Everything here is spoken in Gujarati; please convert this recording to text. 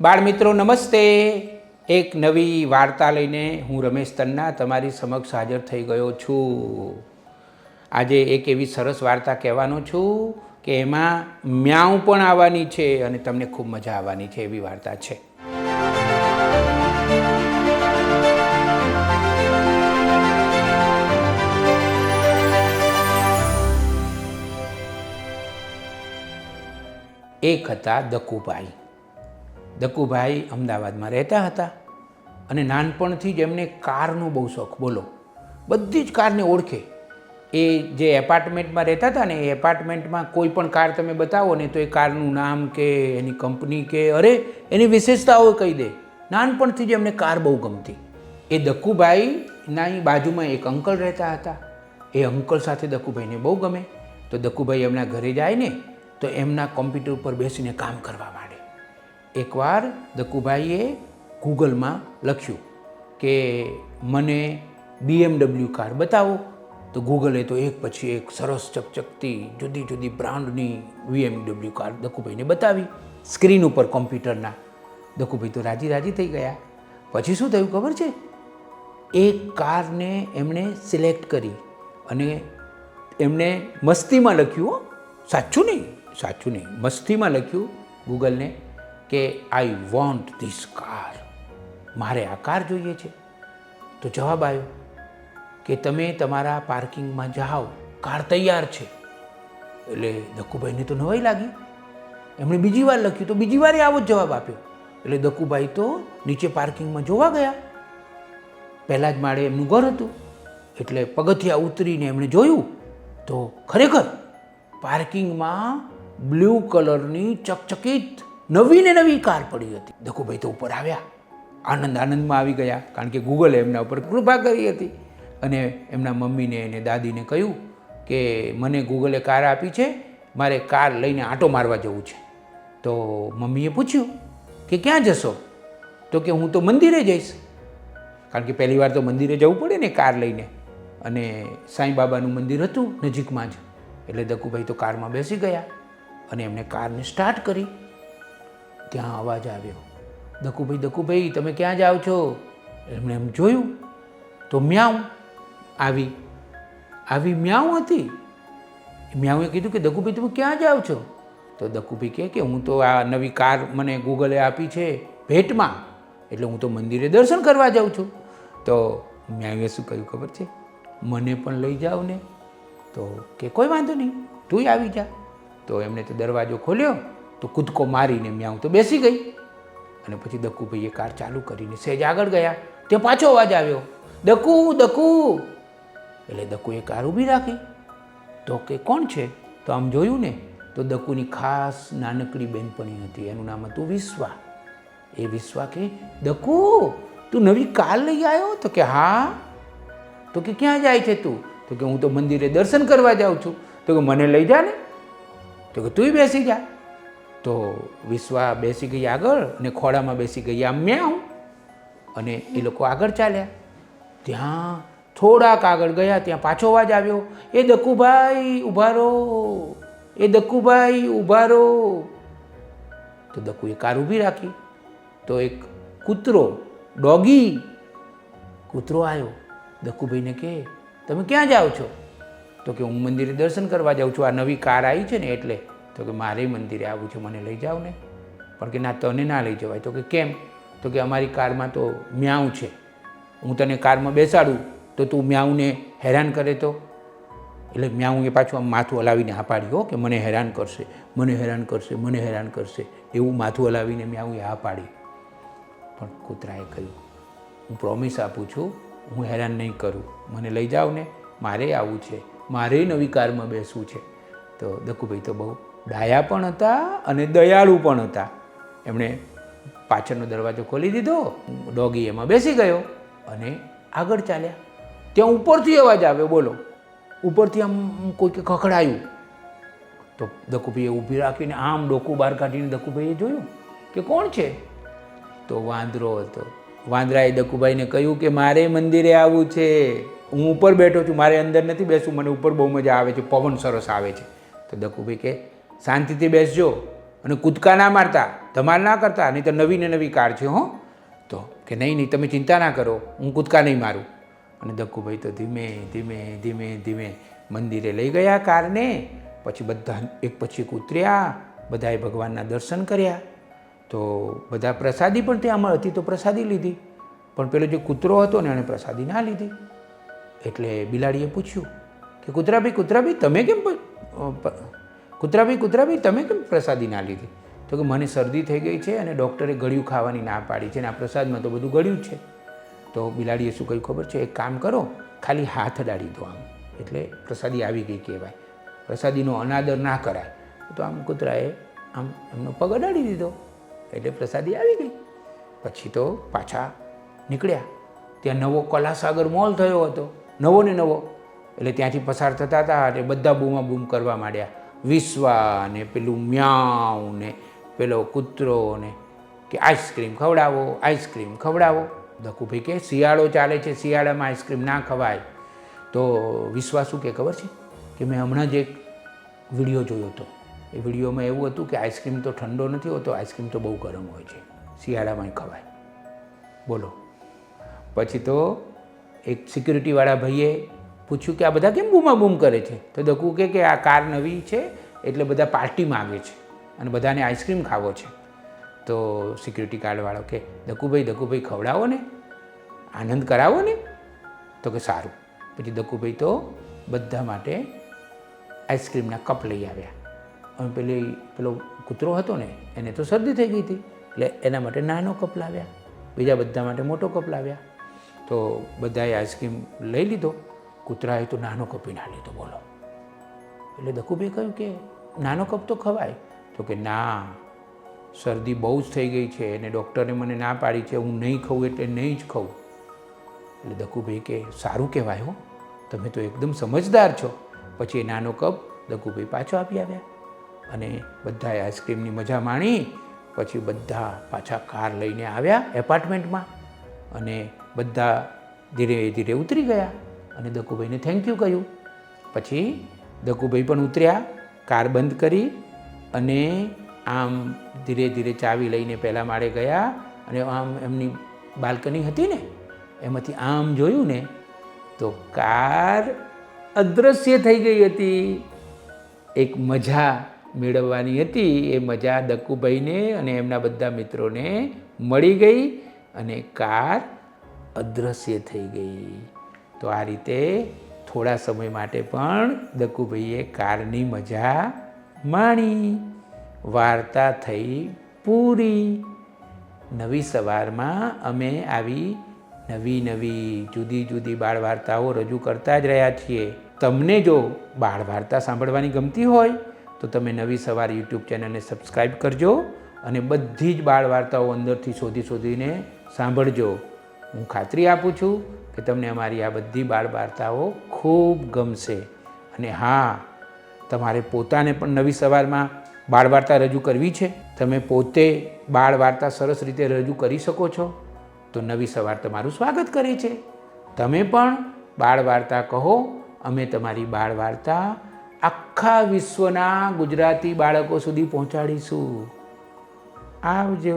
બાળ મિત્રો નમસ્તે. એક નવી વાર્તા લઈને હું રમેશ તન્ના તમારી સમક્ષ હાજર થઈ ગયો છું. આજે એક એવી સરસ વાર્તા કહેવાનો છું કે એમાં મ્યાઉં પણ આવવાની છે અને તમને ખૂબ મજા આવવાની છે એવી વાર્તા છે. એક હતા દકુભાઈ. દકુભાઈ અમદાવાદમાં રહેતા હતા અને નાનપણથી જ એમને કારનો બહુ શોખ. બોલો. બધી જ કારને ઓળખે. એ જે એપાર્ટમેન્ટમાં રહેતા હતા ને, એ એપાર્ટમેન્ટમાં કોઈ પણ કાર તમે બતાવો ને, તો એ કારનું નામ કે એની કંપની કે અરે, એની વિશેષતાઓ કહી દે. નાનપણથી જ એમને કાર બહુ ગમતી. એ દકુભાઈના બાજુમાં એક અંકલ રહેતા હતા. એ અંકલ સાથે દકુભાઈને બહુ ગમે. તો દકુભાઈ એમના ઘરે જાય ને, તો એમના કોમ્પ્યુટર ઉપર બેસીને કામ કરવા માંડે. એકવાર દકુભાઈએ ગૂગલમાં લખ્યું કે મને બીએમડબલ્યુ કાર બતાવો. તો ગૂગલે તો એક પછી એક સરસ ચકચકતી, જુદી જુદી બ્રાન્ડની બીએમડબલ્યુ કાર દકુભાઈને બતાવી. સ્ક્રીન ઉપર કોમ્પ્યુટરના. દકુભાઈ તો રાજી રાજી થઈ ગયા. પછી શું થયું ખબર છે? એક કારને એમણે સિલેક્ટ કરી અને એમણે મસ્તીમાં લખ્યું સાચું નહીં સાચું નહીં. મસ્તીમાં લખ્યું ગૂગલને. કે આઈ વોન્ટ ધીસ કાર મારે આ કાર જોઈએ છે. તો જવાબ આવ્યો કે તમે તમારા પાર્કિંગમાં જાઓ. કાર તૈયાર છે. એટલે દક્કુભાઈને તો નવાઈ લાગી. એમણે બીજી વાર લખ્યું તો બીજી વારે આવો જ જવાબ આપ્યો. એટલે દક્કુભાઈ તો નીચે પાર્કિંગમાં જોવા ગયા. પહેલાં જ માળે એમનું ઘર હતું. એટલે પગથિયા ઉતરીને એમણે જોયું તો ખરેખર પાર્કિંગમાં બ્લુ કલરની ચકચકિત નવી ને નવી કાર પડી હતી. દકુભાઈ તો ઉપર આવ્યા. આનંદ આનંદમાં આવી ગયા. કારણ કે ગૂગલે એમના ઉપર કૃપા કરી હતી. અને એમના મમ્મીને અને દાદીને કહ્યું કે મને ગૂગલે કાર આપી છે. મારે કાર લઈને આંટો મારવા જવું છે. તો મમ્મીએ પૂછ્યું કે ક્યાં જશો? તો કે હું તો મંદિરે જઈશ. કારણ કે પહેલી વાર તો મંદિરે જવું પડે ને કાર લઈને. અને સાંઈ બાબાનું મંદિર હતું નજીકમાં જ. એટલે દકુભાઈ તો કારમાં બેસી ગયા. અને એમણે કારને સ્ટાર્ટ કરી. ત્યાં અવાજ આવ્યો દકુભાઈ દકુભાઈ તમે ક્યાં જાઓ છો? એમણે એમ જોયું તો મ્યાઉં આવી આવી મ્યાઉં હતી. મ્યાઉએ કીધું કે દકુભાઈ તમે ક્યાં જાઓ છો? તો દકુભાઈ કહે કે, હું તો આ નવી કાર મને ગૂગલે આપી છે ભેટમાં, એટલે હું તો મંદિરે દર્શન કરવા જાઉં છું. તો મ્યાઉએ શું કહ્યું ખબર છે? મને પણ લઈ જાઓ ને. તો કે, કોઈ વાંધો નહીં, તું આવી જા. તો એમણે તો દરવાજો ખોલ્યો તો કૂદકો મારીને મ્યાઉ તો બેસી ગઈ. અને પછી દક્કુભાઈએ કાર ચાલુ કરીને સહેજ આગળ ગયા. તે પાછો અવાજ આવ્યો દકુ દકુ એટલે દકુએ કાર ઊભી રાખી. તો કે, કોણ છે? તો આમ જોયું ને, તો દકુની ખાસ નાનકડી બેનપણી હતી. એનું નામ હતું વિશ્વા. એ વિશ્વા કે દકુ તું નવી કાર લઈ આવ્યો? તો કે, હા. તો કે, ક્યાં જાય છે તું? તો કે, હું તો મંદિરે દર્શન કરવા જાઉં છું. તો કે, મને લઈ જા ને. તો કે, તુંય બેસી જા. તો વિશ્વા બેસી ગઈ આગળ અને ખોડામાં બેસી આમ મ્યાઉ. અને એ લોકો આગળ ચાલ્યા. ત્યાં થોડાક આગળ ગયા, ત્યાં પાછો અવાજ આવ્યો, એ દક્કુભાઈ, ઊભા રહો. એ દક્કુભાઈ, ઊભા રહો. તો દક્કુએ કાર ઊભી રાખી. તો એક કૂતરો, ડોગી કૂતરો આવ્યો. દક્કુભાઈને કહે તમે ક્યાં જાઓ છો? તો કે, હું મંદિરે દર્શન કરવા જાઉં છું. આ નવી કાર આવી છે ને એટલે તો કે મારે મંદિરે આવવું છે, મને લઈ જાઓ ને પણ કે ના, તને ના લઈ જવાય. તો કે કેમ? તો કે અમારી કારમાં તો મ્યાઉં છે. હું તને કારમાં બેસાડું, તો તું મ્યાઉને હેરાન કરે તો? એટલે મ્યાઉએ પાછું આમ માથું હલાવીને હા પાડી હો, કે મને હેરાન કરશે, મને હેરાન કરશે, મને હેરાન કરશે. એવું માથું હલાવીને મ્યાઉએ હા પાડી પણ કૂતરાએ કહ્યું, હું પ્રોમિસ આપું છું, હું હેરાન નહીં કરું. મને લઈ જાઓ ને મારે આવવું છે. મારે નવી કારમાં બેસવું છે. તો દકુભાઈ તો બહુ ડાયા પણ હતા અને દયાળુ પણ હતા. એમણે પાછળનો દરવાજો ખોલી દીધો, ડોગી એમાં બેસી ગયો અને આગળ ચાલ્યા. ત્યાં ઉપરથી અવાજ આવ્યો, બોલો. ઉપરથી આમ કોઈકે ખખડાયું. તો દકુભાઈએ ઊભી રાખીને આમ ડોકું બહાર કાઢીને દકુભાઈએ જોયું કે કોણ છે? તો વાંદરો હતો. વાંદરાએ દકુભાઈને કહ્યું કે મારે મંદિરે આવવું છે. હું ઉપર બેઠો છું, મારે અંદર નથી બેસવું, મને ઉપર બહુ મજા આવે છે, પવન સરસ આવે છે. તો દકુભાઈ કે શાંતિથી બેસજો અને કૂદકા ના મારતા, ધમાલ ના કરતા, નહીં તો નવી ને નવી કાર છે, હો. તો કે નહીં નહીં, તમે ચિંતા ના કરો, હું કૂદકા નહીં મારું. અને દક્કુભાઈ તો ધીમે ધીમે ધીમે ધીમે મંદિરે લઈ ગયા કારને. પછી બધા એક પછી ઉતર્યા, બધાએ ભગવાનના દર્શન કર્યા. તો બધા પ્રસાદી પણ ત્યાં હતી તો પ્રસાદી લીધી. પણ પેલો જે કૂતરો હતો ને, એણે પ્રસાદી ના લીધી. એટલે બિલાડીએ પૂછ્યું કે, કૂતરાભાઈ કૂતરાભાઈ, તમે કેમ કૂતરાભાઈ કૂતરાભાઈ, તમે કેમ પ્રસાદી ના લીધી? તો કે મને શરદી થઈ ગઈ છે અને ડૉક્ટરે ગળ્યું ખાવાની ના પાડી છે અને આ પ્રસાદમાં તો બધું ગળ્યું છે. તો બિલાડીએ શું કહ્યું ખબર છે? એક કામ કરો, ખાલી હાથ અડાડી દો આમ. એટલે પ્રસાદી આવી ગઈ કહેવાય. પ્રસાદીનો અનાદર ના કરાય. તો આમ કૂતરાએ આમ એમનો પગ અડાડી દીધો. એટલે પ્રસાદી આવી ગઈ. પછી તો પાછા નીકળ્યા. ત્યાં નવો કલાસાગર મોલ થયો હતો. નવો ને નવો. એટલે ત્યાંથી પસાર થતા હતા એટલે બધા બૂમા બૂમ કરવા માંડ્યા. વિશ્વા ને પેલું મ્યાઉ ને પેલો કૂતરો ને કે આઈસ્ક્રીમ ખવડાવો આઈસ્ક્રીમ ખવડાવો. ધકુભાઈ કે શિયાળો ચાલે છે, શિયાળામાં આઈસ્ક્રીમ ના ખવાય. તો વિશ્વાસ શું કે ખબર છે? કે મેં હમણાં જ એક વીડિયો જોયો હતો. એ વિડીયોમાં એવું હતું કે આઈસ્ક્રીમ તો ઠંડો નથી હોતો, આઈસ્ક્રીમ તો બહુ ગરમ હોય છે. શિયાળામાં ખવાય. બોલો. પછી તો એક સિક્યુરિટીવાળા ભાઈએ પૂછ્યું કે આ બધા કેમ બૂમા બૂમ કરે છે? તો દકુ કે કે આ કાર નવી છે, એટલે બધા પાર્ટી માગે છે અને બધાને આઈસ્ક્રીમ ખાવો છે. તો સિક્યુરિટી ગાર્ડવાળો કે દકુભાઈ દકુભાઈ, ખવડાવો ને. આનંદ કરાવો ને. તો કે, સારું. પછી દકુભાઈ તો બધા માટે આઈસ્ક્રીમના કપ લઈ આવ્યા. અને પેલી પેલો કૂતરો હતો ને, એને તો શરદી થઈ ગઈ હતી, એટલે એના માટે નાનો કપ લાવ્યા. બીજા બધા માટે મોટો કપ લાવ્યા. તો બધાએ આઈસ્ક્રીમ લઈ લીધો. કૂતરાએ તો નાનો કપી ના લીધો, બોલો. એટલે દકુભાઈ કહ્યું કે નાનો કપ તો ખવાય. તો કે ના, શરદી બહુ જ થઈ ગઈ છે અને ડૉક્ટરે મને ના પાડી છે, હું નહીં ખાઉં એટલે નહીં જ ખાઉં. એટલે દકુભાઈ કે સારું કહેવાય હો, તમે તો એકદમ સમજદાર છો. પછી એ નાનો કપ દકુભાઈ પાછો આપી આવ્યા. અને બધાએ આઈસ્ક્રીમની મજા માણી, પછી બધા પાછા કાર લઈને આવ્યા એપાર્ટમેન્ટમાં. અને બધા ધીરે ધીરે ઉતરી ગયા. અને દકુભાઈને થેન્ક યુ કહ્યું. પછી દકુભાઈ પણ ઉતર્યા, કાર બંધ કરી અને આમ ધીરે ધીરે ચાવી લઈને પહેલાં માળે ગયા અને આમ એમની બાલ્કની હતી ને, એમાંથી આમ જોયું ને, તો કાર અદ્રશ્ય થઈ ગઈ હતી. એક મજા મેળવવાની હતી, એ મજા દક્કુભાઈને અને એમના બધા મિત્રોને મળી ગઈ અને કાર અદ્રશ્ય થઈ ગઈ. તો આ રીતે થોડા સમય માટે પણ દક્કુભાઈએ કારની મજા માણી. વાર્તા થઈ પૂરી. નવી સવારમાં અમે આવી નવી નવી જુદી જુદી બાળ વાર્તાઓ રજૂ કરતા જ રહ્યા છીએ. તમને જો બાળ વાર્તા સાંભળવાની ગમતી હોય, તો તમે નવી સવાર યુટ્યુબ ચેનલને સબસ્ક્રાઈબ કરજો અને બધી જ બાળ વાર્તાઓ અંદરથી શોધી શોધીને સાંભળજો. હું ખાતરી આપું છું કે તમને અમારી આ બધી બાળ વાર્તાઓ ખૂબ ગમશે. અને હા, તમારે પોતાને પણ નવી સવારમાં બાળ વાર્તા રજૂ કરવી છે? તમે પોતે બાળ વાર્તા સરસ રીતે રજૂ કરી શકો છો? તો નવી સવાર તમારું સ્વાગત કરે છે. તમે પણ બાળ વાર્તા કહો, અમે તમારી બાળ વાર્તા આખા વિશ્વના ગુજરાતી બાળકો સુધી પહોંચાડીશું. આવજો.